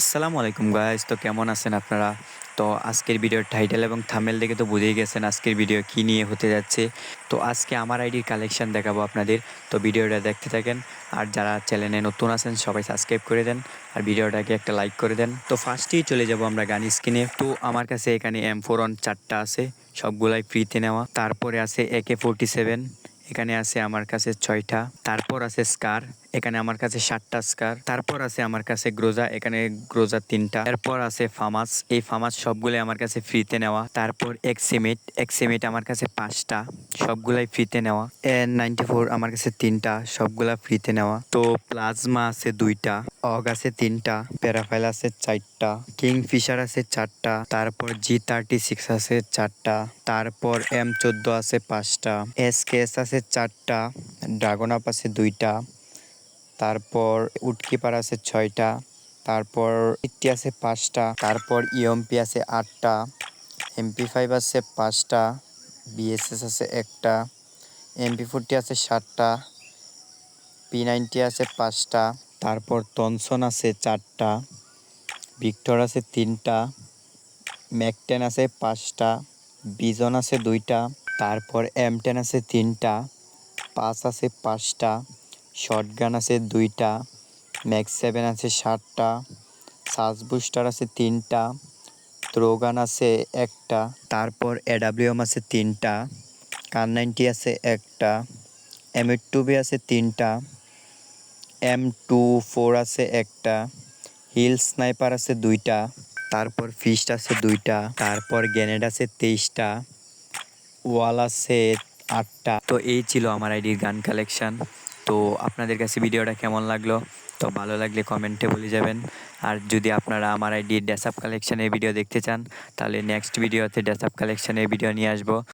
আসসালামু আলাইকুম গাইস তো কেমন আছেন আপনারা? তো আজকের ভিডিওর টাইটেল এবং থামেল দেখে তো বুঝেই গেছেন আজকের ভিডিও কি নিয়ে হতে যাচ্ছে। তো আজকে আমার আইডির কালেকশন দেখাবো আপনাদের। তো ভিডিওটা দেখতে থাকেন। আর যারা চ্যানেলে নতুন আছেন, সবাই সাবস্ক্রাইব করে দেন। আর ভিডিওটাকে একটা লাইক করে দেন। তো ফার্স্টেই চলে যাব আমরা গান স্ক্রিনে তো আমার কাছে এখানে এম ফোর অন চারটা আছে। সবগুলাই ফ্রিতে নেওয়া। তারপরে আছে একে ফোরটি সেভেন এখানে আছে আমার কাছে ছয়টা, তারপর আছে স্কার, এখানে আমার কাছে সাতটা স্কার, তারপর আছে আমার কাছে গ্রোজা, এখানে গ্রোজা তিনটা, এরপর আছে ফামাস, এই ফামাস সবগুলাই আমার কাছে ফ্রিতে নেওয়া, তারপর এক্সিমেট এক্সিমেট আমার কাছে পাঁচটা, সবগুলাই ফ্রিতে নেওয়া, এন নাইনটি ফোর আমার কাছে তিনটা, সবগুলা ফ্রিতে নেওয়া, তো প্লাজমা আছে দুইটা, অগ আছে তিনটা, প্যারাফাইল আছে চারটা কিং ফিশার আছে চারটা, তারপর জি থার্টি সিক্স আছে চারটা, তারপর এম চোদ্দ আছে পাঁচটা, এস কেস আছে চারটা ড্রাগন আপ আছে দুইটা, তারপর উটকিপার আছে ছয়টা, তারপর ইটি আছে পাঁচটা, তারপর ইএমপি আছে আটটা এমপি ফাইভ আছে পাঁচটা বিএসএস আছে একটা এমপি ফোরটি আছে সাতটা পি নাইনটি আছে পাঁচটা, তারপর টনসন আছে চারটা ভিক্টর আছে তিনটা ম্যাকটেন আছে পাঁচটা বিজন আছে দুইটা তারপর এম টেন আছে তিনটা, পাঁচ আছে পাঁচটা শর্ট গান আছে দুইটা ম্যাক্স সেভেন আছে সাতটা সাস বুস্টার আছে তিনটা থ্রোগান আছে একটা, তারপর এডাব্লিউএম আছে তিনটা কার নাইনটি আছে একটা এম এইট টু বি আছে তিনটা এম টু ফোর আছে একটা হিল স্নাইপার আছে দুইটা, তারপর ফিস্ট আছে দুইটা, তারপর গ্যানেড আছে তেইশটা ওয়াল সেট আটটা। তো এই ছিল আমার আইডির গান কালেকশান তো আপনাদের কাছে ভিডিওটা কেমন লাগল? তো ভালো লাগলে কমেন্টে বলে যাবেন। আর যদি আপনারা আমার আইডির ড্যাসআপ কালেকশানের ভিডিও দেখতে চান, তাহলে নেক্সট ভিডিওতে ড্যাসআপ কালেকশানের ভিডিও নিয়ে আসব।